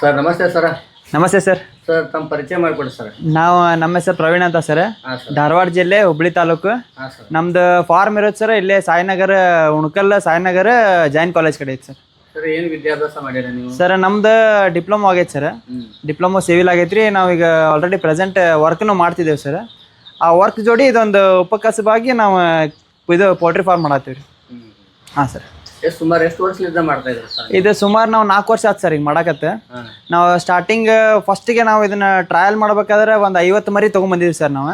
Sir ನಮಸ್ತೆ sir. ನಮಸ್ತೆ sir. Sir ತಮ್ಮ ಪರಿಚಯ ಮಾಡಿಕೊಡಿ ಸರ್. ನಾವು ನಮ್ಮ ಹೆಸರು ಪ್ರವೀಣ್ ಅಂತ ಸರ್. ಹಾಂ ಸರ್. ಧಾರವಾಡ ಜಿಲ್ಲೆ ಹುಬ್ಳಿ ತಾಲೂಕು. ಹಾಂ ಸರ್. ನಮ್ದು ಫಾರ್ಮ್ ಇರೋದು ಸರ್ ಇಲ್ಲೇ ಸಾಯಿನಗರ ಉಣಕಲ್ ಸಾಯಿನಗರ ಜೈನ್ ಕಾಲೇಜ್ ಕಡೆ ಐತೆ ಸರ್. ಸರ್ ಏನು ವಿದ್ಯಾಭ್ಯಾಸ ಮಾಡ್ಯಾರ ನೀವು? ಸರ್ ನಮ್ದು ಡಿಪ್ಲೊಮಾ ಆಗೈತೆ ಸರ್. ಡಿಪ್ಲೊಮೊ ಸಿವಿಲ್ ಆಗೈತ್ರಿ ನಾವೀಗ ಆಲ್ರೆಡಿ ಪ್ರೆಸೆಂಟ್ ವರ್ಕ್ನು ಮಾಡ್ತಿದ್ದೇವೆ ಸರ್. ಆ ವರ್ಕ್ ಜೋಡಿ ಇದೊಂದು ಉಪಕಸಬಾಗಿ ನಾವು ಇದು ಪೋಲ್ಟ್ರಿ ಫಾರ್ಮ್ ಮಾಡತ್ತೀವಿ ರೀ ಹಾಂ ಸರ್. ಎಷ್ಟು ಸುಮಾರು ಎಷ್ಟು ವರ್ಷದಿಂದ ಮಾಡ್ತಾ ಇದ್ರಿ ಸರ್ ಇದು ಸುಮಾರು ನಾವು ನಾಲ್ಕು ವರ್ಷ ಆಯ್ತು ಸರ್ ಈಗ ಮಾಡಕತ್ತೆ. ನಾವು ಸ್ಟಾರ್ಟಿಂಗ್ ಫಸ್ಟಿಗೆ ನಾವು ಇದನ್ನ ಟ್ರಯಲ್ ಮಾಡ್ಬೇಕಾದ್ರೆ ಒಂದು ಐವತ್ತು ಮರಿ ತೊಗೊಂಬಂದಿದ್ವಿ ಸರ್ ನಾವು.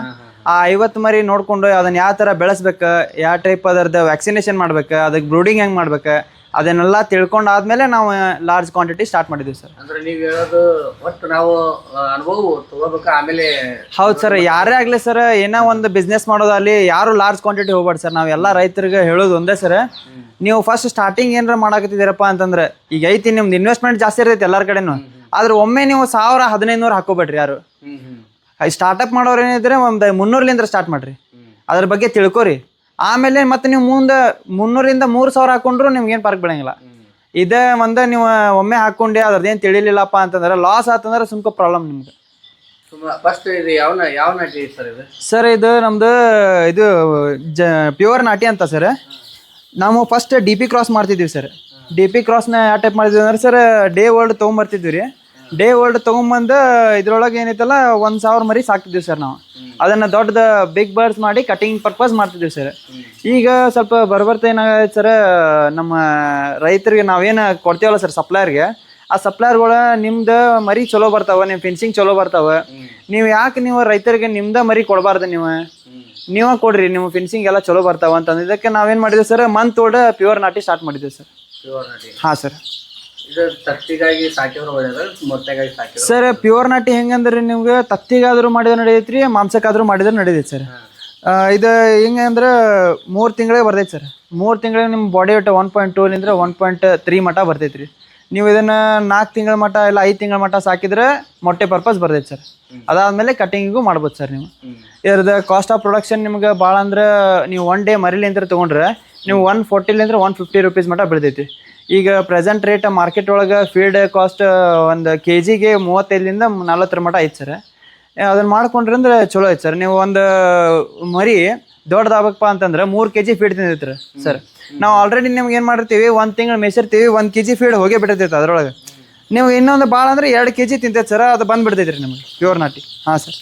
ಆ ಐವತ್ತು ಮರಿ ನೋಡ್ಕೊಂಡು ಅದನ್ನ ಯಾವ ಥರ ಬೆಳೆಸ್ಬೇಕು ಯಾವ ಟೈಪ್ ಅದರದ್ದು ವ್ಯಾಕ್ಸಿನೇಷನ್ ಮಾಡ್ಬೇಕು ಅದಕ್ಕೆ ಬ್ರೂಡಿಂಗ್ ಹೆಂಗೆ ಮಾಡ್ಬೇಕು ಅದನ್ನೆಲ್ಲ ತಿಳ್ಕೊಂಡು ಆದ್ಮೇಲೆ ನಾವು ಲಾರ್ಜ್ ಕ್ವಾಂಟಿಟಿ ಸ್ಟಾರ್ಟ್ ಮಾಡಿದ್ವಿ ಸರ್. ಅಂದ್ರೆ ನೀವು ಹೇಳೋದು ಒಟ್ಟು ನಾವು ಅನುಭವ ತಗೋಬೇಕು? ಆಮೇಲೆ ಹೌದು ಸರ್ ಯಾರೇ ಆಗ್ಲಿ ಸರ್ ಏನೋ ಒಂದು ಬಿಸ್ನೆಸ್ ಮಾಡೋದಲ್ಲಿ ಯಾರು ಲಾರ್ಜ್ ಕ್ವಾಂಟಿಟಿ ಹೋಗ್ಬಾರ್ದು ಸರ್. ನಾವು ಎಲ್ಲ ರೈತರಿಗೆ ಹೇಳೋದು ಒಂದೇ ಸರ್. ನೀವು ಫಸ್ಟ್ ಸ್ಟಾರ್ಟಿಂಗ್ ಏನಾರ ಮಾಡಾಕತ್ತಿದ್ದೀರಪ್ಪ ಅಂತಂದ್ರೆ ಈಗ ಐತಿ ನಿಮ್ದು ಇನ್ವೆಸ್ಟ್ಮೆಂಟ್ ಜಾಸ್ತಿ ಇರ್ತೈತಿ ಎಲ್ಲರ ಕಡೆನೂ. ಆದ್ರೆ ಒಮ್ಮೆ ನೀವು ಸಾವಿರ ಹದಿನೈದು ನೂರು ಹಾಕೋಬೇಡ್ರಿ ಯಾರು. ಸ್ಟಾರ್ಟಪ್ ಮಾಡೋರು ಏನಿದ್ರೆ ಒಂದು ಮುನ್ನೂರ್ಲಿಂದ ಸ್ಟಾರ್ಟ್ ಮಾಡ್ರಿ. ಅದ್ರ ಬಗ್ಗೆ ತಿಳ್ಕೊರಿ. ಆಮೇಲೆ ಮತ್ತೆ ನೀವು ಮುಂದೆ ಮುನ್ನೂರಿಂದ ಮೂರು ಸಾವಿರ ಹಾಕೊಂಡ್ರು ನಿಮ್ಗೇನು ಫರ್ಕ್ ಬೀಳಂಗಿಲ್ಲ ಇದೇ ಒಂದು ನೀವು ಒಮ್ಮೆ ಹಾಕೊಂಡೆ ಅದ್ರದ್ದೇನು ತಿಳಿಲಿಲ್ಲಪ್ಪ ಅಂತಂದ್ರೆ ಲಾಸ್ ಆತಂದ್ರೆ ಸುಮ್ಕ ಪ್ರಾಬ್ಲಮ್ ನಿಮ್ಗೆ. ಸುಮಾರು ಫಸ್ಟ್ ಇದು ಯಾವ ಯಾವ ನಾಟಿ ಸರ್ ಇದು? ಸರ್ ಇದು ನಮ್ದು ಇದು ಜ ಪ್ಯೂರ್ ನಾಟಿ ಅಂತ ಸರ್. ನಾವು ಫಸ್ಟ್ ಡಿ ಪಿ ಕ್ರಾಸ್ ಮಾಡ್ತಿದ್ವಿ ಸರ್. ಡಿ ಪಿ ಕ್ರಾಸ್ನ ಯಾವ ಟೈಪ್ ಮಾಡಿದ್ವಿ ಅಂದ್ರೆ ಸರ್ ಡೇ ವರ್ಲ್ಡ್ ತೊಗೊಂಬರ್ತಿದ್ವಿ ರೀ. ಡೇ ಓಲ್ಡ್ ತೊಗೊಂಬಂದು ಇದ್ರೊಳಗೆ ಏನೈತಲ್ಲ ಒಂದು ಸಾವಿರ ಮರಿ ಸಾಕ್ತಿದ್ವಿ ಸರ್ ನಾವು. ಅದನ್ನು ದೊಡ್ಡದ ಬಿಗ್ ಬರ್ಡ್ಸ್ ಮಾಡಿ ಕಟಿಂಗ್ ಪರ್ಪಸ್ ಮಾಡ್ತಿದ್ವಿ ಸರ್ ಈಗ ಸ್ವಲ್ಪ ಬರ್ಬರ್ತ ಏನಾಗೈತೆ ಸರ್ ನಮ್ಮ ರೈತರಿಗೆ ನಾವೇನು ಕೊಡ್ತೀವಲ್ಲ ಸರ್ ಸಪ್ಲೈಯರ್ಗೆ ಆ ಸಪ್ಲೈಯರ್ಗಳು ನಿಮ್ದು ಮರಿ ಚಲೋ ಬರ್ತಾವ ನಿಮ್ಮ ಫಿನ್ಸಿಂಗ್ ಚಲೋ ಬರ್ತಾವ. ನೀವು ಯಾಕೆ ನೀವು ರೈತರಿಗೆ ನಿಮ್ದ ಮರಿ ಕೊಡಬಾರ್ದು ನೀವು? ನೀವೇ ಕೊಡ್ರಿ ನಿಮ್ಮ ಫಿನ್ಸಿಂಗ್ ಎಲ್ಲ ಚಲೋ ಬರ್ತಾವ ಅಂತಂದು. ಇದಕ್ಕೆ ನಾವೇನ್ ಮಾಡಿದ್ವಿ ಸರ್ ಮಂತ್ ಓಡ ಪ್ಯೂರ್ ನಾಟಿ ಸ್ಟಾರ್ಟ್ ಮಾಡಿದ್ವಿ ಸರ್ ಹಾ ಸರ್ ಇದು ತತ್ತಿಗಾಗಿ ಸಾಕಿದ್ರೆ ಒಳ್ಳೇದು ಮೊಟ್ಟೆಗಾಗಿ ಸಾಕಿದ್ರೆ. ಸರ್ ಪ್ಯೂರ್ ನಾಟಿ ಹೆಂಗಂದ್ರೆ ನಿಮ್ಗೆ? ತತ್ತಿಗಾದ್ರೂ ಮಾಡಿದ್ರೆ ರೀ ಮಾಂಸಕ್ಕಾದ್ರೂ ಮಾಡಿದ್ರೆ ನಡೆಯುತ್ತೆ ಸರ್. ಇದು ಹೆಂಗೆ ಅಂದ್ರೆ ಮೂರು ತಿಂಗಳಿಗೆ ಬರ್ತೈತೆ ಸರ್. ಮೂರು ತಿಂಗಳಿಗೆ ನಿಮ್ಮ ಬಾಡಿ ವೇಟ್ ಒನ್ ಪಾಯಿಂಟ್ ಟೂಲಿಂದ ಒನ್ ಪಾಯಿಂಟ್ ತ್ರೀ ಮಟ ಬರ್ತೈತೆ ರೀ ನೀವು ಇದನ್ನ ನಾಲ್ಕು ತಿಂಗಳ ಮಟ ಇಲ್ಲ ಐದು ತಿಂಗಳ ಮಟ ಸಾಕಿದ್ರೆ ಮೊಟ್ಟೆ ಪರ್ಪಸ್ ಬರ್ತೈತೆ ಸರ್. ಅದಾದ್ಮೇಲೆ ಕಟಿಂಗಿಗೂ ಮಾಡ್ಬೋದು ಸರ್ ನೀವು. ಇದ್ರದ್ದು ಕಾಸ್ಟ್ ಆಫ್ ಪ್ರೊಡಕ್ಷನ್ ನಿಮ್ಗೆ ಭಾಳ ಅಂದ್ರೆ ನೀವು ಒನ್ ಡೇ ಮರಿಲಿ ಅಂತ ತೊಗೊಂಡ್ರೆ ನೀವು ಒನ್ ಫೋರ್ಟಿಲಿಂದ್ರೆ ಒನ್ ಫಿಫ್ಟಿ ರುಪೀಸ್ ಮಟ ಬೆಳ್ದೈತಿ ಈಗ ಪ್ರೆಸೆಂಟ್ ರೇಟ್ ಮಾರ್ಕೆಟ್ ಒಳಗೆ ಫೀಡ್ ಕಾಸ್ಟ್ ಒಂದು ಕೆ ಜಿಗೆ ಮೂವತ್ತೈದರಿಂದ ನಲ್ವತ್ತರ ಮಟ ಐತೆ ಸರ್ ಅದನ್ನ ಮಾಡ್ಕೊಂಡ್ರಿ ಅಂದ್ರೆ ಚಲೋ ಐತೆ ಸರ್ ನೀವು ಒಂದು ಮರಿ ದೊಡ್ಡದಾಗಬೇಕಪ್ಪ ಅಂತಂದ್ರೆ ಮೂರು ಕೆ ಜಿ ಫೀಡ್ ತಿಂದಿರ್ತೀರ ಸರ್ ನಾವು ಆಲ್ರೆಡಿ ನಿಮ್ಗೆ ಏನು ಮಾಡಿರ್ತೀವಿ, ಒಂದು ತಿಂಗಳು ಮೇಸಿರ್ತೀವಿ ಒಂದು ಕೆ ಜಿ ಫೀಡ್ ಹೋಗೇ ಬಿಟ್ಟಿರ್ತೈತೆ ಅದ್ರೊಳಗೆ. ನೀವು ಇನ್ನೊಂದು ಭಾಳ ಅಂದ್ರೆ ಎರಡು ಕೆ ಜಿ ತಿಂತೈತೆ ಸರ್ ಅದು ಬಂದ್ಬಿಡ್ತೈತೆ ರೀ ನಿಮಗೆ ಪ್ಯೂರ್ ನಾಟಿ. ಹಾಂ ಸರ್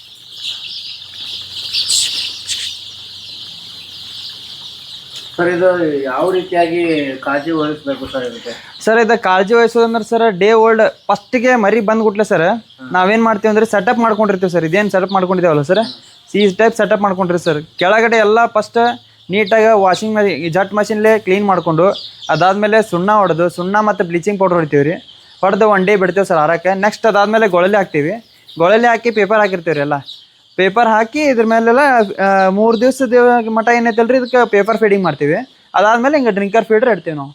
ಸರ್ ಇದು ಯಾವ ರೀತಿಯಾಗಿ ಕಾಳಜಿ ವಹಿಸ್ಬೇಕು ಸರ್ ಇದಕ್ಕೆ? ಸರ್ ಇದು ಕಾಳಜಿ ವಹಿಸೋದಂದ್ರೆ ಸರ್ ಡೇ ಓಲ್ಡ್ ಫಸ್ಟಿಗೆ ಮರಿ ಬಂದ್ಬಿಟ್ಲೆ ಸರ್ ನಾವೇನು ಮಾಡ್ತೀವಿ ಅಂದ್ರೆ ಸೆಟಪ್ ಮಾಡ್ಕೊಂಡಿರ್ತೀವಿ ಸರ್ ಇದೇನು ಸೆಟಪ್ ಮಾಡ್ಕೊಂಡಿದ್ದೇವಲ್ಲ ಸರ್ ಈ ಟೈಪ್ ಸೆಟಪ್ ಮಾಡ್ಕೊಂಡ್ರಿ ಸರ್. ಕೆಳಗಡೆ ಎಲ್ಲ ಫಸ್ಟ್ ನೀಟಾಗಿ ವಾಷಿಂಗ್ ಮಷಿ ಜಟ್ ಮಷಿನ್ಲೇ ಕ್ಲೀನ್ ಮಾಡಿಕೊಂಡು ಅದಾದಮೇಲೆ ಸುಣ್ಣ ಹೊಡೆದು ಸುಣ್ಣ ಮತ್ತು ಬ್ಲೀಚಿಂಗ್ ಪೌಡರ್ ಹೊಡಿತೀವಿ ರೀ. ಹೊಡೆದು ಒನ್ ಡೇ ಬಿಡ್ತೇವೆ ಸರ್ ಆರಕ್ಕೆ. ನೆಕ್ಸ್ಟ್ ಅದಾದಮೇಲೆ ಗೊಳಲಿ ಹಾಕ್ತೀವಿ. ಗೊಳಲೆ ಹಾಕಿ ಪೇಪರ್ ಹಾಕಿರ್ತೀವಿ ರೀ ಎಲ್ಲ. ಪೇಪರ್ ಹಾಕಿ ಇದ್ರ ಮೇಲೆಲ್ಲ ಮೂರು ದಿವಸದ ಮಟ ಏನೈತಲ್ರಿ? ಇದಕ್ಕೆ ಪೇಪರ್ ಫೀಡಿಂಗ್ ಮಾಡ್ತೀವಿ. ಅದಾದಮೇಲೆ ಹಿಂಗೆ ಡ್ರಿಂಕರ್ ಫೀಡ್ರ್ ಇಡ್ತೀವಿ ನಾವು.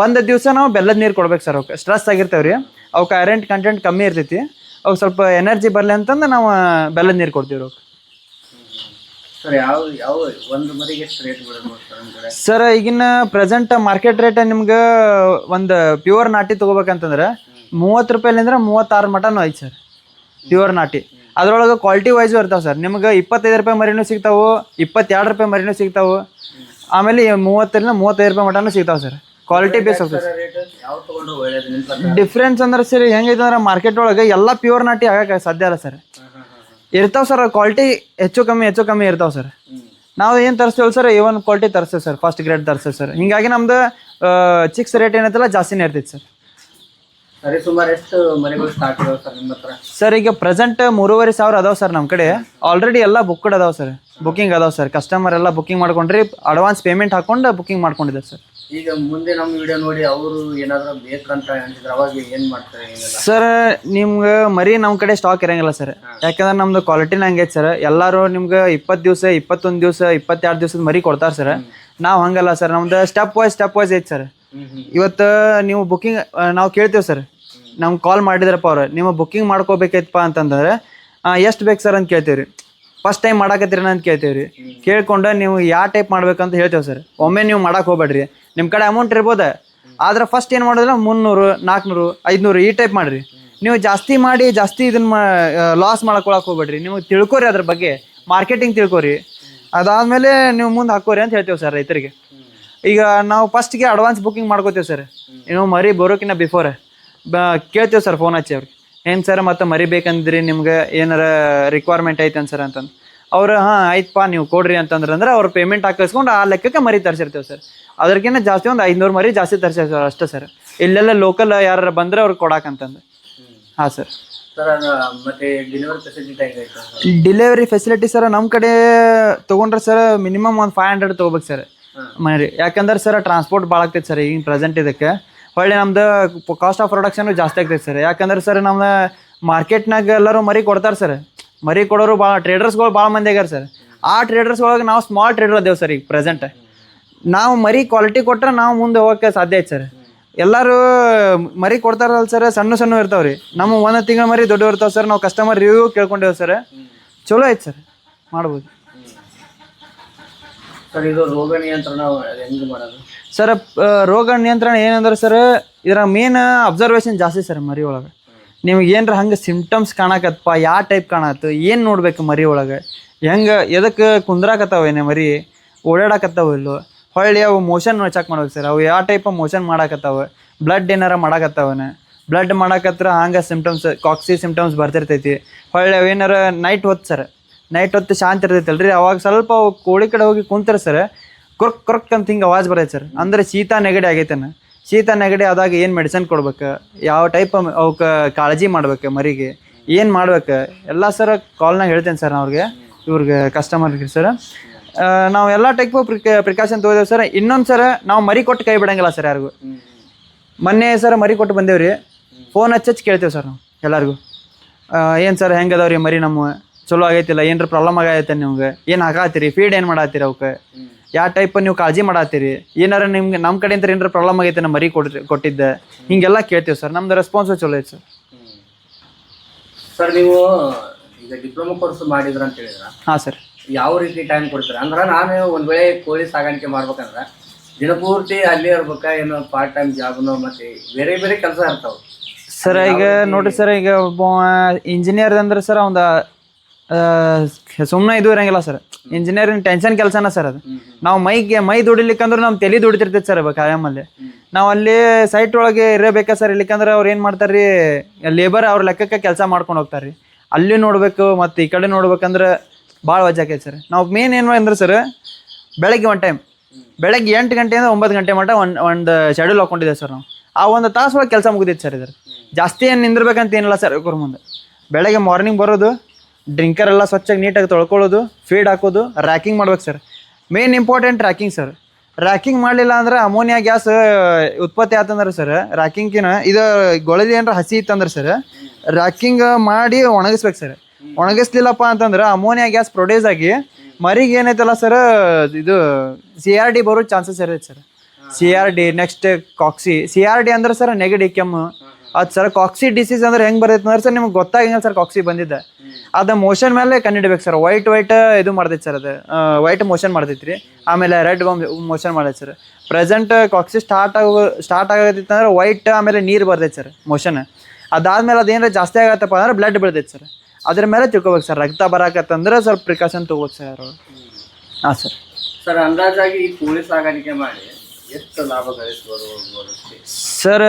ಬಂದ ದಿವಸ ನಾವು ಬೆಲ್ಲದ ನೀರು ಕೊಡ್ಬೇಕು ಸರ್ ಅವಕ್ಕೆ ಸ್ಟ್ರೆಸ್ ಆಗಿರ್ತೇವೆ ರೀ ಅವಕ್ಕೆ ಐರನ್ ಕಂಟೆಂಟ್ ಕಮ್ಮಿ ಇರ್ತೈತಿ. ಅವ್ಕೆ ಸ್ವಲ್ಪ ಎನರ್ಜಿ ಬರಲಿ ಅಂತಂದ್ರೆ ನಾವು ಬೆಲ್ಲದ ನೀರು ಕೊಡ್ತೀವಿ ರೀ ಅವ್ಕೆ ಸರ್ ಈಗಿನ ಪ್ರೆಸೆಂಟ್ ಮಾರ್ಕೆಟ್ ರೇಟ್ ನಿಮ್ಗೆ ಒಂದು ಪ್ಯೂರ್ ನಾಟಿ ತೊಗೋಬೇಕಂತಂದ್ರೆ ಮೂವತ್ತು ರೂಪಾಯಿಲಿಂದ್ರೆ ಮೂವತ್ತಾರು ಮಟನು ಐತೆ ಸರ್ ಪ್ಯೂರ್ ನಾಟಿ ಅದ್ರೊಳಗೆ ಕ್ವಾಲಿಟಿ ವೈಸ್ ಇರ್ತಾವೆ ಸರ್. ನಿಮ್ಗೆ ಇಪ್ಪತ್ತೈದು ರೂಪಾಯಿ ಮರಿನು ಸಿಗ್ತಾವೆ, ಇಪ್ಪತ್ತೆರಡು ರೂಪಾಯಿ ಮರಿನು ಸಿಗ್ತಾವೆ. ಆಮೇಲೆ ಮೂವತ್ತರಿಂದ ಮೂವತ್ತೈದು ರೂಪಾಯಿ ಮಟನು ಸಿಗ್ತಾವೆ ಸರ್. ಕ್ವಾಲಿಟಿ ಬೇಸ್ ಒಳ್ಳೇದು ಡಿಫ್ರೆನ್ಸ್ ಅಂದ್ರೆ ಸರ್ ಹೆಂಗೈತೆ ಅಂದ್ರೆ ಮಾರ್ಕೆಟ್ ಒಳಗೆ ಎಲ್ಲ ಪ್ಯೂರ್ ನಾಟಿ ಆಗಕ್ಕೆ ಸಾಧ್ಯ ಇಲ್ಲ ಸರ್. ಇರ್ತಾವೆ ಸರ್ ಕ್ವಾಲಿಟಿ ಹೆಚ್ಚು ಕಮ್ಮಿ ಹೆಚ್ಚು ಕಮ್ಮಿ ಇರ್ತಾವೆ ಸರ್. ನಾವು ಏನು ತರಿಸ್ತೇವೆ ಸರ್ ಈ ಒನ್ ಕ್ವಾಲಿಟಿ ತರಿಸ್ತೇವೆ ಸರ್. ಫಸ್ಟ್ ಗ್ರೇಡ್ ತರಿಸ್ತೇವೆ ಸರ್. ಹಿಂಗಾಗಿ ನಮ್ದು ಚಿಕ್ಸ್ ರೇಟ್ ಏನೈತಲ್ಲ ಜಾಸ್ತಿನೇ ಇರ್ತೈತೆ ಸರ್. ಸರಿ ಸುಮಾರು ಎಷ್ಟು ಮರಿಗಳು ಸ್ಟಾರ್ಟ್ ಇದಾವೆ ಸರ್ ನಿಮ್ಮ ಹತ್ರ? ಸರ್ ಈಗ ಪ್ರೆಸೆಂಟ್ ಮೂರುವರೆ ಸಾವಿರ ಅದಾವೆ ಸರ್ ನಮ್ಮ ಕಡೆ. ಆಲ್ರೆಡಿ ಎಲ್ಲ ಬುಕ್ಡ್ ಅದಾವೆ ಸರ್. ಬುಕಿಂಗ್ ಅದಾವೆ ಸರ್. ಕಸ್ಟಮರ್ ಎಲ್ಲ ಬುಕಿಂಗ್ ಮಾಡ್ಕೊಂಡ್ರಿ ಅಡ್ವಾನ್ಸ್ ಪೇಮೆಂಟ್ ಹಾಕೊಂಡು ಬುಕಿಂಗ್ ಮಾಡ್ಕೊಂಡಿದ್ದಾರೆ ಸರ್. ಈಗ ಮುಂದೆ ನಮ್ಮ ವಿಡಿಯೋ ನೋಡಿ ಅವರು ಏನಾದರೂ ಬೇಕಂತ ಅನ್ಸಿದ್ರೆ ಅವಾಗ ಏನು ಮಾಡ್ತಾರೆ ಏನಿಲ್ಲ? ಸರ್ ನಿಮ್ಗೆ ಮರಿ ನಮ್ಮ ಕಡೆ ಸ್ಟಾಕ್ ಇರಂಗಿಲ್ಲ ಸರ್. ಯಾಕಂದ್ರೆ ನಮ್ದು ಕ್ವಾಲಿಟಿನ ಹಂಗೈತೆ ಸರ್. ಎಲ್ಲರೂ ನಿಮ್ಗೆ ಇಪ್ಪತ್ತು ದಿವಸ ಇಪ್ಪತ್ತೊಂದು ದಿವಸ ಇಪ್ಪತ್ತೆರಡು ದಿವಸದ ಮರಿ ಕೊಡ್ತಾರೆ ಸರ್. ನಾವು ಹಂಗಲ್ಲ ಸರ್. ನಮ್ದು ಸ್ಟೆಪ್ ವೈಸ್ ಸ್ಟೆಪ್ ವೈಸ್ ಐತೆ ಸರ್. ಇವತ್ತು ನೀವು ಬುಕಿಂಗ್ ನಾವು ಕೇಳ್ತೇವೆ ಸರ್. ನಮ್ಗೆ ಕಾಲ್ ಮಾಡಿದ್ರಪ್ಪ ಅವ್ರು ನೀವು ಬುಕ್ಕಿಂಗ್ ಮಾಡ್ಕೋಬೇಕೈತಪ್ಪ ಅಂತಂದ್ರೆ ಎಷ್ಟು ಬೇಕು ಸರ್ ಅಂತ ಕೇಳ್ತೀವಿ ರೀ ಫಸ್ಟ್ ಟೈಮ್ ಮಾಡಾಕತ್ತೀರ ಅಂತ ಕೇಳ್ತೀವಿ ರೀ ಕೇಳ್ಕೊಂಡು ನೀವು ಯಾವ ಟೈಪ್ ಮಾಡ್ಬೇಕಂತ ಹೇಳ್ತೇವೆ ಸರ್ ಒಮ್ಮೆ ನೀವು ಮಾಡಕ್ಕೆ ಹೋಗ್ಬೇಡ್ರಿ. ನಿಮ್ಮ ಕಡೆ ಅಮೌಂಟ್ ಇರ್ಬೋದೆ? ಆದ್ರೆ ಫಸ್ಟ್ ಏನು ಮಾಡೋದಿಲ್ಲ ಮುನ್ನೂರು ನಾಲ್ಕುನೂರು ಐದುನೂರು ಈ ಟೈಪ್ ಮಾಡಿರಿ. ನೀವು ಜಾಸ್ತಿ ಮಾಡಿ ಜಾಸ್ತಿ ಇದನ್ನ ಲಾಸ್ ಮಾಡ್ಕೊಳಕ್ಕೆ ಹೋಗ್ಬೇಡ್ರಿ. ನೀವು ತಿಳ್ಕೊರಿ ಅದ್ರ ಬಗ್ಗೆ. ಮಾರ್ಕೆಟಿಂಗ್ ತಿಳ್ಕೊರಿ. ಅದಾದಮೇಲೆ ನೀವು ಮುಂದೆ ಹಾಕೋರಿ ಅಂತ ಹೇಳ್ತೇವೆ ಸರ್ ರೈತರಿಗೆ. ಈಗ ನಾವು ಫಸ್ಟ್ಗೆ ಅಡ್ವಾನ್ಸ್ ಬುಕ್ಕಿಂಗ್ ಮಾಡ್ಕೋತೀವಿ ಸರ್ ನೀವು ಮರಿ ಬರೋಕಿನ್ನ ಬಿಫೋರ್ ಬ ಕೇಳ್ತೇವೆ ಸರ್ ಫೋನ್ ಹಚ್ಚಿ ಅವ್ರಿಗೆ. ಏನು ಸರ್ ಮತ್ತೆ ಮರಿಬೇಕಂದ್ರಿ ನಿಮ್ಗೆ ಏನಾರ ರಿಕ್ವೈರ್ಮೆಂಟ್ ಐತೆ ಸರ್ ಅಂತಂದು? ಅವ್ರು ಹಾಂ ಆಯ್ತಪ್ಪ ನೀವು ಕೊಡ್ರಿ ಅಂತಂದ್ರೆ ಅಂದ್ರೆ ಅವ್ರು ಪೇಮೆಂಟ್ ಹಾಕಿಸ್ಕೊಂಡು ಆ ಲೆಕ್ಕಕ್ಕೆ ಮರಿ ತರಿಸಿರ್ತೇವೆ ಸರ್ ಅದಕ್ಕಿಂತ ಜಾಸ್ತಿ ಒಂದು ಐದುನೂರು ಮರಿ ಜಾಸ್ತಿ ತರಿಸ್ತೇವೆ ಸರ್ ಅಷ್ಟೇ ಸರ್ ಇಲ್ಲೆಲ್ಲ ಲೋಕಲ್ ಯಾರು ಬಂದರೆ ಅವ್ರಿಗೆ ಕೊಡಾಕಂತಂದು ಹಾಂ ಸರ್ ಸರ್ ಮತ್ತೆ delivery facility sir delivery facility sir ನಮ್ಮ ಕಡೆ ತೊಗೊಂಡ್ರೆ ಸರ್ ಮಿನಿಮಮ್ ಒಂದು ಫೈವ್ ಹಂಡ್ರೆಡ್ ತೊಗೋಬೇಕು ಸರ್ ಮರಿ ಯಾಕಂದ್ರೆ ಸರ್ ಟ್ರಾನ್ಸ್ಪೋರ್ಟ್ ಭಾಳ ಆಗ್ತೈತೆ ಸರ್ ಈಗಿನ ಪ್ರೆಸೆಂಟ್ ಇದಕ್ಕೆ. ಹೊಳ್ಳಿ ನಮ್ದು ಕಾಸ್ಟ್ ಆಫ್ ಪ್ರೊಡಕ್ಷನ್ ಜಾಸ್ತಿ ಆಗ್ತೈತೆ ಸರ್ ಯಾಕಂದ್ರೆ ಸರ್ ನಮ್ಮ ಮಾರ್ಕೆಟ್ನಾಗ ಎಲ್ಲರೂ ಮರಿ ಕೊಡ್ತಾರೆ ಸರ್ ಮರಿ ಕೊಡೋರು ಭಾಳ ಟ್ರೇಡರ್ಸ್ಗಳು ಭಾಳ ಮಂದಿ ಆಗ್ಯಾರ ಸರ್ ಆ ಟ್ರೇಡರ್ಸ್ ಒಳಗೆ ನಾವು ಸ್ಮಾಲ್ ಟ್ರೇಡರ್ ಅದೇವು ಸರ್ ಈಗ ಪ್ರೆಸೆಂಟ್ ನಾವು ಮರಿ ಕ್ವಾಲಿಟಿ ಕೊಟ್ಟರೆ ನಾವು ಮುಂದೆ ಹೋಗೋಕ್ಕೆ ಸಾಧ್ಯ ಐತೆ ಸರ್ ಎಲ್ಲರೂ ಮರಿ ಕೊಡ್ತಾರಲ್ಲ ಸರ್ ಸಣ್ಣ ಸಣ್ಣ ರೀ. ನಮ್ಮ ಒಂದು ತಿಂಗಳ ಮರಿ ದೊಡ್ಡ ಇರ್ತಾವೆ ಸರ್ ನಾವು ಕಸ್ಟಮರ್ ರಿವ್ಯೂ ಕೇಳ್ಕೊಂಡೇವೆ ಸರ್ ಚಲೋ ಐತೆ ಸರ್ ಮಾಡ್ಬೋದು. ಸರ್, ಇದು ರೋಗ ನಿಯಂತ್ರಣ ಹೆಂಗೆ ಮಾಡೋದು? ಸರ್ ರೋಗ ನಿಯಂತ್ರಣ ಏನಂದ್ರೆ ಸರ್, ಇದರ ಮೇನ್ ಅಬ್ಸರ್ವೇಷನ್ ಜಾಸ್ತಿ ಸರ್ ಮರಿ ಒಳಗೆ. ನಿಮ್ಗೆ ಏನಾರ ಹಂಗೆ ಸಿಮ್ಟಮ್ಸ್ ಕಾಣಕತ್ತಪ್ಪ ಯಾವ ಟೈಪ್ ಕಾಣತ್ತು ಏನು ನೋಡ್ಬೇಕು ಮರಿ ಒಳಗೆ? ಹೆಂಗೆ ಎದಕ್ಕೆ ಕುಂದ್ರಾಕತ್ತಾವೇನೆ ಮರಿ? ಓಡಾಡಕತ್ತಾವ ಇಲ್ಲೋ? ಹೊಳ್ಳಿ ಅವು ಮೋಷನ್ ಚೆಕ್ ಮಾಡ್ಬೇಕು ಸರ್, ಅವು ಯಾವ ಟೈಪ್ ಮೋಷನ್ ಮಾಡಕತ್ತಾವ? ಬ್ಲಡ್ ಏನಾರ ಮಾಡಾಕತ್ತಾವನ ಬ್ಲಡ್ ಮಾಡಕತ್ರ ಹಂಗೆ ಸಿಂಪ್ಟಮ್ಸ್ ಕಾಕ್ಸಿ ಸಿಮ್ಟಮ್ಸ್ ಬರ್ತಿರ್ತೈತಿ. ಹೊಳ್ಳಿ ಅವು ಏನಾರ ನೈಟ್ ಹೊತ್ತು ಸರ್ ನೈಟ್ ಹೊತ್ತು ಶಾಂತಿ ಇರ್ತೈತಲ್ರಿ? ಅವಾಗ ಸ್ವಲ್ಪ ಅವು ಕೋಳಿ ಕಡೆ ಹೋಗಿ ಕುಂತಾರೆ ಸರ್ ಕೊರ್ಕ್ ಕೊರ್ಕ್ ಅಂತ ಹಿಂಗೆ ಆವಾಜ್ ಬರೈತೆ ಸರ್. ಅಂದ್ರೆ ಶೀತ ನೆಗಡಿ ಆಗೈತೆನ. ಶೀತ ನೆಗಡಿ ಆದಾಗ ಏನು ಮೆಡಿಸಿನ್ ಕೊಡ್ಬೇಕು? ಯಾವ ಟೈಪ್ ಅವಕ್ಕೆ ಕಾಳಜಿ ಮಾಡ್ಬೇಕು ಮರಿಗೆ? ಏನು ಮಾಡ್ಬೇಕು? ಎಲ್ಲ ಸರ್ ಕಾಲ್ನಾಗ ಹೇಳ್ತೇನೆ ಸರ್ ಅವ್ರಿಗೆ, ಇವ್ರಿಗೆ ಕಸ್ಟಮರ್ಗೆ ಸರ್. ನಾವು ಎಲ್ಲ ಟೈಪ್ ಪ್ರಿಕಾ ಪ್ರಿಕಾಷನ್ ತೊಗೋದೇವೆ ಸರ್. ಇನ್ನೊಂದು ಸರ್ ನಾವು ಮರಿ ಕೊಟ್ಟು ಕೈ ಬಿಡಂಗಿಲ್ಲ ಸರ್ ಯಾರಿಗೂ. ಮೊನ್ನೆ ಸರ್ ಮರಿ ಕೊಟ್ಟು ಬಂದೇವ್ರಿ ಫೋನ್ ಹಚ್ಚಿ ಕೇಳ್ತೇವೆ ಸರ್ ನಾವು ಎಲ್ಲರಿಗೂ. ಏನು ಸರ್ ಹೆಂಗೆ ಮರಿ ನಮ್ಮ? ಚಲೋ ಆಗೈತಿಲ್ಲ? ಏನರ ಪ್ರಾಬ್ಲಮ್ ಆಗೈತೆ ನಿಮ್ಗೆ? ಏನು ಹಾಕಾತಿರಿ ಫೀಡ್ ಏನು ಮಾಡತ್ತೀರಿ ಅವಕ್ಕೆ ಯಾವ ಟೈಪ್ ನೀವು ಕಾಳಜಿ ಮಾಡತ್ತೀರಿ? ಏನಾರ ನಿಮ್ಗೆ ನಮ್ಮ ಕಡೆಯಿಂದ ಏನಾರ ಪ್ರಾಬ್ಲಮ್ ಆಗೈತೆ ನಮ್ಮ ಮರಿ ಕೊಡ್ರಿ ಕೊಟ್ಟಿದ್ದೆ. ಹಿಂಗೆಲ್ಲ ಕೇಳ್ತೀವಿ ಸರ್. ನಮ್ದು ರೆಸ್ಪಾನ್ಸ್ ಚಲೋ ಐತೆ ಸರ್. ಸರ್ ನೀವು ಈಗ ಡಿಪ್ಲೊಮಾ ಕೋರ್ಸ್ ಮಾಡಿದ್ರ ಅಂತ ಹೇಳಿದ್ರ? ಹಾಂ ಸರ್. ಯಾವ ರೀತಿ ಟೈಮ್ ಕೊಡ್ತೀರಾ? ಅಂದ್ರೆ ನಾನು ಒಂದ್ ವೇಳೆ ಕೋಳಿ ಸಾಗಾಣಿಕೆ ಮಾಡ್ಬೇಕಂದ್ರೆ ದಿನಪೂರ್ತಿ ಅಲ್ಲಿ ಇರ್ಬೇಕಾ ಏನು ಪಾರ್ಟ್ ಟೈಮ್ ಜಾಬ್ನು ಮತ್ತೆ ಬೇರೆ ಬೇರೆ ಕೆಲಸ ಇರ್ತಾವ. ಸರ್ ಈಗ ನೋಡ್ರಿ ಸರ್ ಈಗ ಒಬ್ಬ ಇಂಜಿನಿಯರ್ ಅಂದ್ರೆ ಸರ್ ಒಂದು ಸುಮ್ಮನೆ ಇದು ಇರಂಗಿಲ್ಲ ಸರ್. ಇಂಜಿನಿಯರಿಂಗ್ ಟೆನ್ಷನ್ ಕೆಲಸನ ಸರ್ ಅದು. ನಾವು ಮೈಗೆ ಮೈ ದುಡಿಲಿಕ್ಕಂದ್ರೆ ನಮ್ಮ ತಲೆ ದುಡಿತಿರ್ತೈತೆ ಸರ್ ಕಾಯಮಲ್ಲಿ ನಾವು ಅಲ್ಲಿ ಸೈಟ್ ಒಳಗೆ ಇರಬೇಕಾ ಸರ್? ಇಲ್ಲಿಕಂದ್ರೆ ಅವ್ರು ಏನು ಮಾಡ್ತಾರೆ ರೀ ಲೇಬರ್ ಅವ್ರ ಲೆಕ್ಕಕ್ಕೆ ಕೆಲಸ ಮಾಡ್ಕೊಂಡು ಹೋಗ್ತಾರೆ ರೀ ಅಲ್ಲಿ ನೋಡಬೇಕು ಮತ್ತು ಈ ಕಡೆ ನೋಡ್ಬೇಕಂದ್ರೆ ಭಾಳ ವಜ್ ಆಕೈತೆ ಸರ್. ನಾವು ಮೇನ್ ಏನು ಅಂದ್ರೆ ಸರ್ ಬೆಳಗ್ಗೆ ಒಂದು ಟೈಮ್ ಬೆಳಗ್ಗೆ ಎಂಟು ಗಂಟೆಯಿಂದ ಒಂಬತ್ತು ಗಂಟೆ ಮಟ್ಟ ಒಂದು ಒಂದು ಶೆಡ್ಯೂಲ್ ಹಾಕೊಂಡಿದ್ದೆ ಸರ್ ನಾವು. ಆ ಒಂದು ತಾಸು ಒಳಗೆ ಕೆಲಸ ಮುಗಿದೈತೆ ಸರ್ ಇದ್ರ. ಜಾಸ್ತಿ ಏನು ನಿಂದಿರ್ಬೇಕಂತ ಏನಿಲ್ಲ ಸರ್ ಇವ್ರ ಮುಂದೆ. ಬೆಳಗ್ಗೆ ಮಾರ್ನಿಂಗ್ ಬರೋದು ಡ್ರಿಂಕರ್ ಎಲ್ಲ ಸ್ವಚ್ಛಾಗಿ ನೀಟಾಗಿ ತೊಳ್ಕೊಳ್ಳೋದು ಫೀಡ್ ಹಾಕೋದು ರ್ಯಾಕಿಂಗ್ ಮಾಡ್ಬೇಕು sir main important raking sir raking ಮಾಡಲಿಲ್ಲ ಅಂದ್ರೆ ಅಮೋನಿಯಾ ಗ್ಯಾಸ್ ಉತ್ಪತ್ತಿ ಆತಂದ್ರೆ ಸರ್ ರ್ಯಾಕಿಂಗ್ಕಿನ ಇದು ಗೊಳದಿ ಏನಾರ ಹಸಿ ಇತ್ತಂದ್ರೆ ಸರ್ ರ್ಯಾಕಿಂಗ್ ಮಾಡಿ ಒಣಗಿಸ್ಬೇಕು ಸರ್ ಒಣಗಿಸ್ಲಿಲ್ಲಪ್ಪ ಅಂತಂದ್ರೆ ಅಮೋನಿಯಾ ಗ್ಯಾಸ್ ಪ್ರೊಡ್ಯೂಸ್ ಆಗಿ ಮರಿಗೆ ಏನೈತಲ್ಲ ಸರ್ ಇದು ಸಿ ಆರ್ ಡಿ ಬರೋ ಚಾನ್ಸಸ್ ಇರುತ್ತೆ sir C R D next cocci C R D ಅಂದ್ರೆ ಸರ್ ನೆಗಡಿ ಕೆಮ್ಮು. ಅದು ಸರ್ ಕಾಕ್ಸಿ ಡಿಸೀಸ್ ಅಂದ್ರೆ ಹೆಂಗೆ ಬರ್ತೈತೆ ಅಂದ್ರೆ ಸರ್ ನಿಮ್ಗೆ ಗೊತ್ತಾಗಿಲ್ಲ ಸರ್ ಕಾಕ್ಸಿ ಬಂದಿದ್ದೆ. ಅದು ಮೋಷನ್ ಮೇಲೆ ಕಂಡಿಡ್ಬೇಕು ಸರ್. ವೈಟ್ ವೈಟ್ ಇದು ಮಾಡ್ತೈತೆ ಸರ್ ಅದು. ವೈಟ್ ಮೋಷನ್ ಮಾಡ್ತೈತೆ ರೀ ಆಮೇಲೆ ರೆಡ್ ಮೋಷನ್ ಮಾಡೈತೆ ಸರ್. ಪ್ರೆಸೆಂಟ್ ಕಾಕ್ಸಿ ಸ್ಟಾರ್ಟ್ ಆಗೋ ಸ್ಟಾರ್ಟ್ ಆಗತ್ತಿತ್ತು ಅಂದ್ರೆ ವೈಟ್ ಆಮೇಲೆ ನೀರು ಬರ್ತೈತೆ ಸರ್ ಮೋಷನ್ ಅದಾದ್ಮೇಲೆ ಅದೇನಾರ ಜಾಸ್ತಿ ಆಗತ್ತಪ್ಪ ಅಂದ್ರೆ ಬ್ಲಡ್ ಬೀಳ್ತೈತೆ ಸರ್. ಅದ್ರ ಮೇಲೆ ತಿಳ್ಕೊಬೇಕು ಸರ್. ರಕ್ತ ಬರಕತ್ತಂದ್ರೆ ಸ್ವಲ್ಪ ಪ್ರಿಕಾಷನ್ ತೊಗೋಬೇಕು ಸರ್ ಹಾ, ಸರ್. ಸರ್, ಅಂದಾಜಾಗಿ ಕೋಳಿ ಸಾಗಾಣಿಕೆ ಮಾಡಿ ಎಷ್ಟು ಲಾಭ? ಸರ್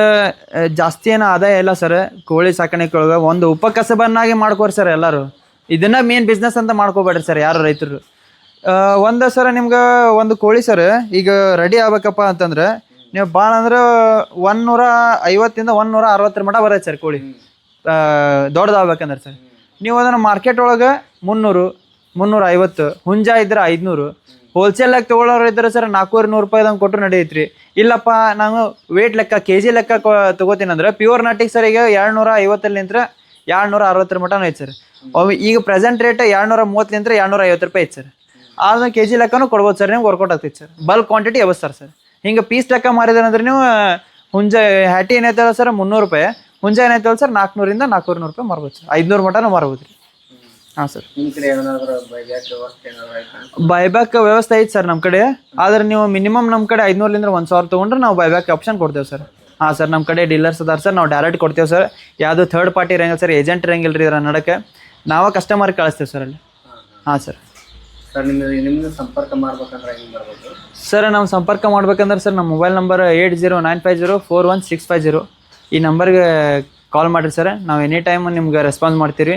ಜಾಸ್ತಿ ಏನು ಆದಾಯ ಇಲ್ಲ ಸರ್. ಕೋಳಿ ಸಾಕಾಣಿಕೆ ಒಳಗೆ ಒಂದು ಉಪಕಸಬನ್ನಾಗಿ ಮಾಡ್ಕೋರಿ ಸರ್ ಎಲ್ಲರೂ. ಇದನ್ನ ಮೇನ್ ಬಿಸ್ನೆಸ್ ಅಂತ ಮಾಡ್ಕೋಬೇಡ್ರಿ ಸರ್ ಯಾರು ರೈತರು. ಒಂದು ಸರ ನಿಮ್ಗೆ ಒಂದು ಕೋಳಿ ಸರ್ ಈಗ ರೆಡಿ ಆಗ್ಬೇಕಪ್ಪ ಅಂತಂದ್ರೆ ನೀವು ಭಾಳ ಅಂದ್ರೆ ಒಂದೂರ ಐವತ್ತಿಂದ ಒಂದೂರ ಅರವತ್ತರ ಮಟ ಬರತ್ತೆ ಸರ್ ಕೋಳಿ. ದೊಡ್ಡದಾಗ್ಬೇಕಂದ್ರೆ ಸರ್. ನೀವು ಅದನ್ನು ಮಾರ್ಕೆಟ್ ಒಳಗೆ ಮುನ್ನೂರು ಮುನ್ನೂರ ಐವತ್ತು ಹುಂಜ ಇದ್ರೆ ಐದುನೂರು ಹೋಲ್ಸೇಲಾಗಿ ತೊಗೊಳೋರು ಇದ್ರೆ ಸರ್ ನಾಲ್ಕೂವರೆ ನೂರು ರೂಪಾಯಿದಂಗೆ ಕೊಟ್ಟರು ನಡೆಯುತ್ತೆ ಇಲ್ಲಪ್ಪ, ನಾನು ವೇಟ್ ಲೆಕ್ಕ ಕೆ ಜಿ ಲೆಕ್ಕ ತಗೋತೀನಿ ಅಂದ್ರೆ ಪ್ಯೂರ್ ನಾಟಿಗೆ ಸರ್ ಈಗ ಎರಡ್ನೂರ ಐವತ್ತಲ್ಲಿ ಎರಡು ಅರವತ್ತರ ಮಟನೂ ಐತೆ ಸರ್. ಈಗ ಪ್ರೆಸೆಂಟ್ ರೇಟ್ ಎರಡ್ನೂರ ಮೂವತ್ತು ಎರಡು ಎರಡ್ನೂರ ಐವತ್ತು ರೂಪಾಯಿ ಐತೆ ಸರ್. ಅದನ್ನ ಕೆ ಜಿ ಲೆಕ್ಕನೂ ಕೊಡ್ಬೋದು ಸರ್, ನಿಮ್ಗೆ ವರ್ಕೌಟ್ ಆಗ್ತೈತೆ ಸರ್. ಬಲ್ಕ್ ಕ್ವಾಂಟಿಟಿ ಯಾವತ್ತು ಸರ್ ಹಿಂಗೆ ಪೀಸ್ ಲೆಕ್ಕ ಮಾರಿದ್ರೆ ನೀವು, ಹುಂಜೆ ಹ್ಯಾಟಿ ಏನೈತಲ್ಲ ಸರ್, ಮುನ್ನೂರು ರೂಪಾಯಿ. ಹುಂಜೆ ಏನೈತಲ್ಲ ಸರ್, ನಾಲ್ಕುನೂರಿಂದ ನಾಲ್ಕೂರು ನೂರು ರೂಪಾಯಿ ಮಾರ್ಬೋದು ಸರ್. ಐದುನೂರು ಮಟನೂ ಮಾರ್ಬೋದು ರೀ ಹಾಂ ಸರ್. ನಿಮ್ ಕಡೆ ಏನಾದ್ರು ಬೈಬ್ಯಾಕ್ ವ್ಯವಸ್ಥೆ ಏನಾದ್ರು ಆಯ್ತಾ? ಬೈಬ್ಯಾಕ್ ವ್ಯವಸ್ಥೆ ಐತೆ ಸರ್ ನಮ್ಮ ಕಡೆ. ಆದ್ರೆ ನೀವು ಮಿನಿಮಮ್ ನಮ್ಮ ಕಡೆ ಐದುನೂರಲಿಂದ ಒಂದು ಸಾವಿರ ತೊಗೊಂಡ್ರೆ ನಾವು ಬೈಬ್ಯಾಕ್ ಆಪ್ಷನ್ ಕೊಡ್ತೇವೆ ಸರ್. ಹಾಂ ಸರ್ ನಮ್ಮ ಕಡೆ ಡೀಲರ್ಸ್ ಅದಾರ ಸರ್ ನಾವು ಡೈರೆಕ್ಟ್ ಕೊಡ್ತೇವೆ ಸರ್. ಯಾವುದು ಥರ್ಡ್ ಪಾರ್ಟಿ ಇರಂಗಿಲ್ಲ ಸರ್ ಏಜೆಂಟ್ ಇರಂಗಿಲ್ಲ ರೀ ಇದ್ರ ನಡಕ್ಕೆ ನಾವೇ ಕಸ್ಟಮರ್ ಕಳಿಸ್ತೇವೆ ಸರ್ ಅಲ್ಲಿ. ಹಾಂ ಸರ್. ಸರ್ ನಿಮ್ಮ ನಿಮ್ದು ಸಂಪರ್ಕ ಮಾಡ್ಬೇಕಂದ್ರೆ ಹೆಂಗೆ ಬರ್ಬೋದು ಸರ್ ನಾವು ಸಂಪರ್ಕ ಮಾಡ್ಬೇಕಂದ್ರೆ ಸರ್ ನಮ್ಮ mobile number eight zero nine five zero four one six five zero ಈ ನಂಬರ್ಗೆ ಕಾಲ್ ಮಾಡಿರಿ ಸರ್. ನಾವು ಎನಿ ಟೈಮ್ ನಿಮ್ಗೆ ರೆಸ್ಪಾನ್ಸ್ ಮಾಡ್ತೀವಿ.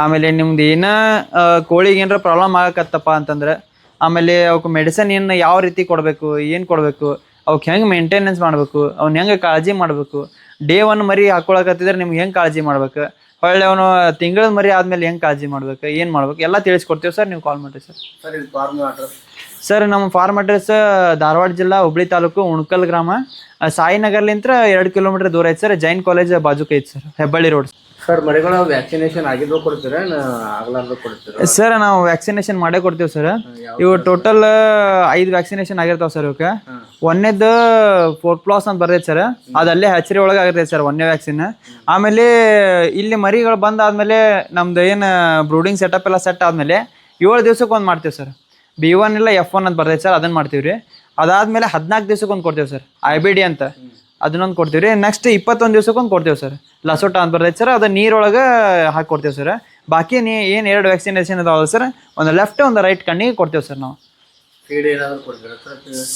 ಆಮೇಲೆ ನಿಮ್ದು ಏನೋ ಕೋಳಿಗೆ ಏನಾರ ಪ್ರಾಬ್ಲಮ್ ಆಗಕತ್ತಪ್ಪ ಅಂತಂದ್ರೆ ಆಮೇಲೆ ಅವಕ್ಕೆ ಮೆಡಿಸನ್ ಏನು ಯಾವ ರೀತಿ ಕೊಡಬೇಕು ಏನು ಕೊಡಬೇಕು ಅವಕ್ಕೆ ಹೆಂಗೆ ಮೇಂಟೆನೆನ್ಸ್ ಮಾಡಬೇಕು ಅವ್ನ ಹೆಂಗೆ ಕಾಳಜಿ ಮಾಡಬೇಕು ಡೇ ಒನ್ ಮರಿ ಹಾಕೊಳಕತ್ತಿದ್ರೆ ನಿಮ್ಗೆ ಹೆಂಗೆ ಕಾಳಜಿ ಮಾಡ್ಬೇಕು ಹೊಳ್ಳಿ ಅವನು ತಿಂಗಳ ಮರಿ ಆದಮೇಲೆ ಹೆಂಗೆ ಕಾಳಜಿ ಮಾಡ್ಬೇಕು ಏನು ಮಾಡ್ಬೇಕು ಎಲ್ಲ ತಿಳಿಸ್ಕೊಡ್ತೀವಿ ಸರ್ ನೀವು ಕಾಲ್ ಮಾಡಿರಿ ಸರ್. ಸರ್ ಇದು ಫಾರ್ಮ್ ಅಡ್ರೆಸ್ ಸರ್ ನಮ್ಮ ಫಾರ್ಮ್ ಅಡ್ರೆಸ್ ಧಾರವಾಡ ಜಿಲ್ಲಾ ಹುಬ್ಳಿ ತಾಲೂಕು ಉಣಕಲ್ ಗ್ರಾಮ ಸಾಯಿನಗರ್ಲಿಂತ ಸಾಯಿನಗರ್ಲಿಂತ್ರ ಎರಡು ಕಿಲೋಮೀಟರ್ ದೂರ ಐತೆ ಸರ್ ಜೈನ್ ಕಾಲೇಜ್ ಬಾಜುಕ್ ಐತೆ ಸರ್ ಹೆಬ್ಬಳ್ಳಿ ರೋಡ್. ಸರ್ ಮರಿಗಳ ವ್ಯಾಕ್ಸಿನೇಷನ್ ಆಗಿದ್ದು ಕೊಡ್ತೀರಾ ಆಗ್ಲಾರ್ದು ಕೊಡ್ತೀರಾ? ಸರ್ ನಾವು ವ್ಯಾಕ್ಸಿನೇಷನ್ ಮಾಡೇ ಕೊಡ್ತೀವಿ ಸರ್. ಇವು ಟೋಟಲ್ ಐದು ವ್ಯಾಕ್ಸಿನೇಷನ್ ಆಗಿರ್ತಾವ ಸರ್ ಇವಕ್ಕೆ ಒಂದೇದು ಫೋರ್ ಪ್ಲಾಸ್ ಅಂತ ಬರ್ತೈತೆ ಸರ್. ಅದಲ್ಲೇ ಹ್ಯಾಚರಿ ಒಳಗೆ ಆಗಿರ್ತೈತೆ ಸರ್ ಒಂದೇ ವ್ಯಾಕ್ಸಿನ್ ಆಮೇಲೆ ಇಲ್ಲಿ ಮರಿಗಳು ಬಂದಾದ್ಮೇಲೆ ನಮ್ದು ಏನು ಬ್ರೂಡಿಂಗ್ ಸೆಟಪ್ ಎಲ್ಲ ಸೆಟ್ ಆದಮೇಲೆ ಏಳು ದಿವ್ಸಕ್ಕೆ ಒಂದು ಮಾಡ್ತೀವಿ ಸರ್. ಬಿ ಒನ್ ಇಲ್ಲ ಎಫ್ ಒನ್ ಅಂತ ಬರ್ತೈತೆ ಸರ್ ಅದನ್ನು ಮಾಡ್ತೀವಿ ರೀ ಅದಾದ್ಮೇಲೆ ಹದಿನಾಲ್ಕು ದಿವ್ಸಕ್ಕೆ ಒಂದು ಕೊಡ್ತೀವಿ ಸರ್ ಐ ಬಿ ಡಿ ಅಂತ. ಅದನ್ನೊಂದು ಕೊಡ್ತೀವಿ ರೀ. ನೆಕ್ಸ್ಟ್ ಇಪ್ಪತ್ತೊಂದು ದಿವ್ಸಕ್ಕೊಂದು ಕೊಡ್ತೀವಿ ಸರ್. ಲಸೋಟ ಅಂತ ಬರ್ತೈತೆ ಸರ್. ಅದು ನೀರೊಳಗೆ ಹಾಕಿ ಕೊಡ್ತೀವಿ ಸರ್. ಬಾಕಿ ನೀ ಏನು ಎರಡು ವ್ಯಾಕ್ಸಿನೇಷನ್ ಅದಾವಲ್ಲ ಸರ್ ಒಂದು ಲೆಫ್ಟ್ ಒಂದು ರೈಟ್ ಕಣ್ಣಿಗೆ ಕೊಡ್ತೀವಿ ಸರ್ ನಾವು.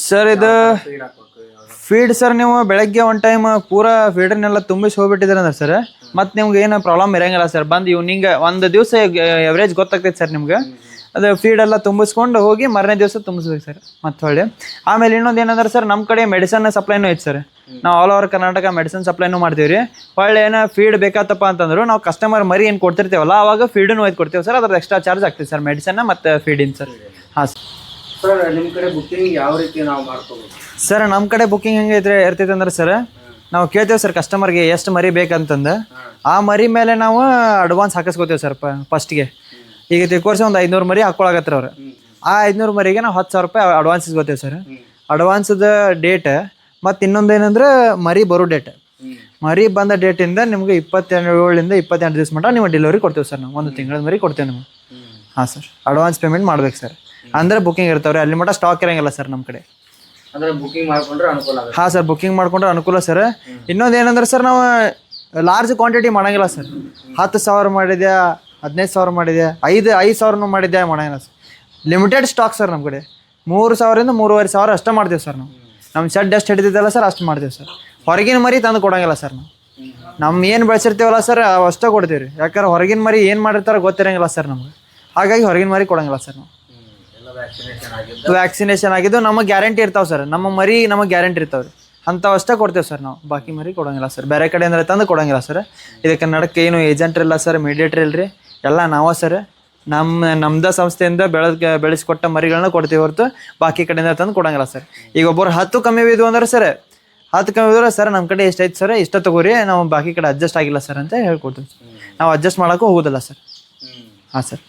ಸರ್? ಇದು ಫೀಡ್ ಸರ್ ನೀವು ಬೆಳಗ್ಗೆ ಒನ್ ಟೈಮ್ ಪೂರಾ ಫೀಡರ್ನೆಲ್ಲ ತುಂಬಿಸಿ ಹೋಗ್ಬಿಟ್ಟಿದ್ರೆ ಅಂದ್ರೆ ಸರ್ ಮತ್ತೆ ನಿಮ್ಗೆ ಏನು ಪ್ರಾಬ್ಲಮ್ ಇರಂಗಿಲ್ಲ ಸರ್. ಬಂದು ಇವ್ನಿಂಗ್ ಒಂದು ದಿವಸ ಎವ್ರೇಜ್ ಗೊತ್ತಾಗ್ತೈತೆ ಸರ್ ನಿಮ್ಗೆ. ಅದು ಫೀಡ್ ಎಲ್ಲ ತುಂಬಿಸ್ಕೊಂಡು ಹೋಗಿ ಮರನೇ ದಿವಸ ತುಂಬಿಸ್ಬೇಕು ಸರ್ ಮತ್ತೆ ಹೊಳ್ಳಿ ಆಮೇಲೆ ಇನ್ನೊಂದು ಏನಂದ್ರೆ ಸರ್ ನಮ್ಮ ಕಡೆ ಮೆಡಿಸನ್ ಸಪ್ಲೈನೂ ಐತೆ ಸರ್ ನಾವು ಆಲ್ ಓವರ್ ಕರ್ನಾಟಕ ಮೆಡಿಸನ್ ಸಪ್ಲೈನೂ ಮಾಡ್ತೀವಿ ರೀ. ಹೊಳ್ಳಿ ಏನೋ ಫೀಡ್ ಬೇಕಾತಪ್ಪ ಅಂತಂದ್ರು ನಾವು ಕಸ್ಟಮರ್ ಮರಿ ಏನು ಕೊಡ್ತಿರ್ತೇವಲ್ಲ ಆವಾಗ ಫೀಡನ್ನು ಒಯ್ದು ಕೊಡ್ತೀವಿ ಸರ್ ಅದ್ರದ್ದು ಎಕ್ಸ್ಟ್ರಾ ಚಾರ್ಜ್ ಆಗ್ತದೆ ಸರ್ ಮೆಡಿಸನ್ ಮತ್ತು ಫೀಡಿನ ಸರ್ ಹಾಂ ಸರ್ ಸರ್ ನಿಮ್ಮ ಕಡೆ ಬುಕ್ಕಿಂಗ್ ಯಾವ ರೀತಿ ನಾವು ಮಾಡ್ಕೋಬೇಕು? ಸರ್ ನಮ್ಮ ಕಡೆ ಬುಕ್ಕಿಂಗ್ ಹೆಂಗೆ ಇದ್ರೆ ಇರ್ತೈತೆ ಅಂದ್ರೆ ಸರ್ ನಾವು ಕೇಳ್ತೇವೆ ಸರ್ ಕಸ್ಟಮರ್ಗೆ ಎಷ್ಟು ಮರಿ ಬೇಕಂತಂದು. ಆ ಮರಿ ಮೇಲೆ ನಾವು ಅಡ್ವಾನ್ಸ್ ಹಾಕಿಸ್ಕೋತೇವೆ ಸರ್ ಫಸ್ಟ್ಗೆ ಈಗ ತಿಳ್ಕೊರ್ಸಿ ಒಂದು ಐದ್ನೂರು ಮರಿ ಹಾಕೊಳಕತ್ರ ಅವ್ರು. ಆ ಐದುನೂರು ಮರಿಗೆ ನಾವು ಹತ್ತು ಸಾವಿರ ರೂಪಾಯಿ ಅಡ್ವಾನ್ಸ್ ಇಸ್ಕೋತೇವೆ ಸರ್. ಅಡ್ವಾನ್ಸ್ದ ಡೇಟ್ ಮತ್ತು ಇನ್ನೊಂದು ಏನಂದ್ರೆ ಮರಿ ಬರೋ ಡೇಟ್ ಮರಿ ಬಂದ ಡೇಟಿಂದ ನಿಮ್ಗೆ ಇಪ್ಪತ್ತೆರಡರಿಂದ ಇಪ್ಪತ್ತೆಂಟು ದಿವಸ ಮಟ್ಟ ನೀವು ಡೆಲಿವರಿ ಕೊಡ್ತೇವೆ ಸರ್ ನಾವು. ಒಂದು ತಿಂಗಳ ಮರಿ ಕೊಡ್ತೇವೆ ನಿಮ್ಗೆ. ಹಾಂ ಸರ್. ಅಡ್ವಾನ್ಸ್ ಪೇಮೆಂಟ್ ಮಾಡ್ಬೇಕು ಸರ್. ಅಂದ್ರೆ ಬುಕಿಂಗ್ ಇರ್ತಾವ್ರಿ ಅಲ್ಲಿ ಮಟ್ಟ ಸ್ಟಾಕ್ ಇರಂಗಿಲ್ಲ ಸರ್ ನಮ್ಮ ಕಡೆ. ಅಂದ್ರೆ ಬುಕ್ಕಿಂಗ್ ಮಾಡ್ಕೊಂಡ್ರೆ ಅನುಕೂಲ ಹಾಂ ಸರ್ ಬುಕಿಂಗ್ ಮಾಡ್ಕೊಂಡ್ರೆ ಅನುಕೂಲ ಸರ್. ಇನ್ನೊಂದು ಏನಂದ್ರೆ ಸರ್ ನಾವು ಲಾರ್ಜ್ ಕ್ವಾಂಟಿಟಿ ಮಾಡಂಗಿಲ್ಲ ಸರ್. ಹತ್ತು ಸಾವಿರ ಮಾಡಿದೆ ಹದಿನೈದು ಸಾವಿರ ಮಾಡಿದೆ ಐದು ಐದು ಸಾವಿರನೂ ಮಾಡಿದ್ದೆ ಮಾಡೋಣ ಸರ್ ಲಿಮಿಟೆಡ್ ಸ್ಟಾಕ್ ಸರ್ ನಮ್ಮ ಕಡೆ. ಮೂರು ಸಾವಿರದಿಂದ ಮೂರುವರೆ ಸಾವಿರ ಅಷ್ಟೇ ಮಾಡ್ತೀವಿ ಸರ್ ನಾವು. ನಮ್ಮ ಶೆಡ್ ಎಷ್ಟು ಹಿಡಿದಿದ್ದಲ್ಲ ಸರ್ ಅಷ್ಟು ಮಾಡ್ತೀವಿ ಸರ್ ಹೊರಗಿನ ಮರಿ ತಂದು ಕೊಡೋಂಗಿಲ್ಲ ಸರ್ ನಾವು. ನಮ್ಮ ಏನು ಬೆಳೆಸಿರ್ತೀವಲ್ಲ ಸರ್ ಅಷ್ಟೇ ಕೊಡ್ತೀವಿ ರೀ ಯಾಕಂದ್ರೆ ಹೊರಗಿನ ಮರಿ ಏನು ಮಾಡಿರ್ತಾರೋ ಗೊತ್ತಿರಂಗಿಲ್ಲ ಸರ್ ನಮ್ಗೆ. ಹಾಗಾಗಿ ಹೊರಗಿನ ಮರಿ ಕೊಡಂಗಿಲ್ಲ ಸರ್ ನಾವು. ವ್ಯಾಕ್ಸಿನೇಷನ್ ಆಗಿದ್ದು ನಮಗೆ ಗ್ಯಾರಂಟಿ ಇರ್ತಾವೆ ಸರ್ ನಮ್ಮ ಮರಿ ನಮಗೆ ಗ್ಯಾರಂಟಿ ಇರ್ತಾವೆ ರೀ ಅಂಥವು ಅಷ್ಟೇ ಕೊಡ್ತೇವೆ ಸರ್ ನಾವು. ಬಾಕಿ ಮರಿ ಕೊಡೋಂಗಿಲ್ಲ ಸರ್ ಬೇರೆ ಕಡೆ ತಂದು ಕೊಡೋಂಗಿಲ್ಲ ಸರ್ ಇದಕ್ಕೆ ನಡಕ್ಕೆ ಏನು ಏಜೆಂಟ್ರಿಲ್ಲ ಸರ್ ಮೀಡಿಯೇಟ್ರ್ ಇಲ್ರಿ. ಎಲ್ಲ ನಾವ ಸರ್. ನಮ್ಮ ನಮ್ದ ಸಂಸ್ಥೆಯಿಂದ ಬೆಳೆದ ಬೆಳೆಸಿಕೊಟ್ಟ ಮರಿಗಳನ್ನ ಕೊಡ್ತೀವಿ ಹೊರತು ಬಾಕಿ ಕಡೆಯಿಂದ ತಂದು ಕೊಡಂಗಿಲ್ಲ ಸರ್. ಈಗ ಒಬ್ಬರು ಹತ್ತು ಕಮ್ಮಿ ಬಿದ್ದು ಅಂದ್ರೆ ಸರ್ ಹತ್ತು ಕಮ್ಮಿ ಬಿದ್ರೆ ಸರ್ ನಮ್ಮ ಕಡೆ ಎಷ್ಟೈತೆ ಸರ್ ಇಷ್ಟ ತಗೋರಿ ನಾವು ಬಾಕಿ ಕಡೆ ಅಡ್ಜಸ್ಟ್ ಆಗಿಲ್ಲ ಸರ್ ಅಂತ ಹೇಳ್ಕೊಡ್ತೀನಿ ನಾವು ಅಡ್ಜಸ್ಟ್ ಮಾಡೋಕ್ಕೂ ಹೋಗೋದಿಲ್ಲ ಸರ್. ಹಾಂ ಸರ್.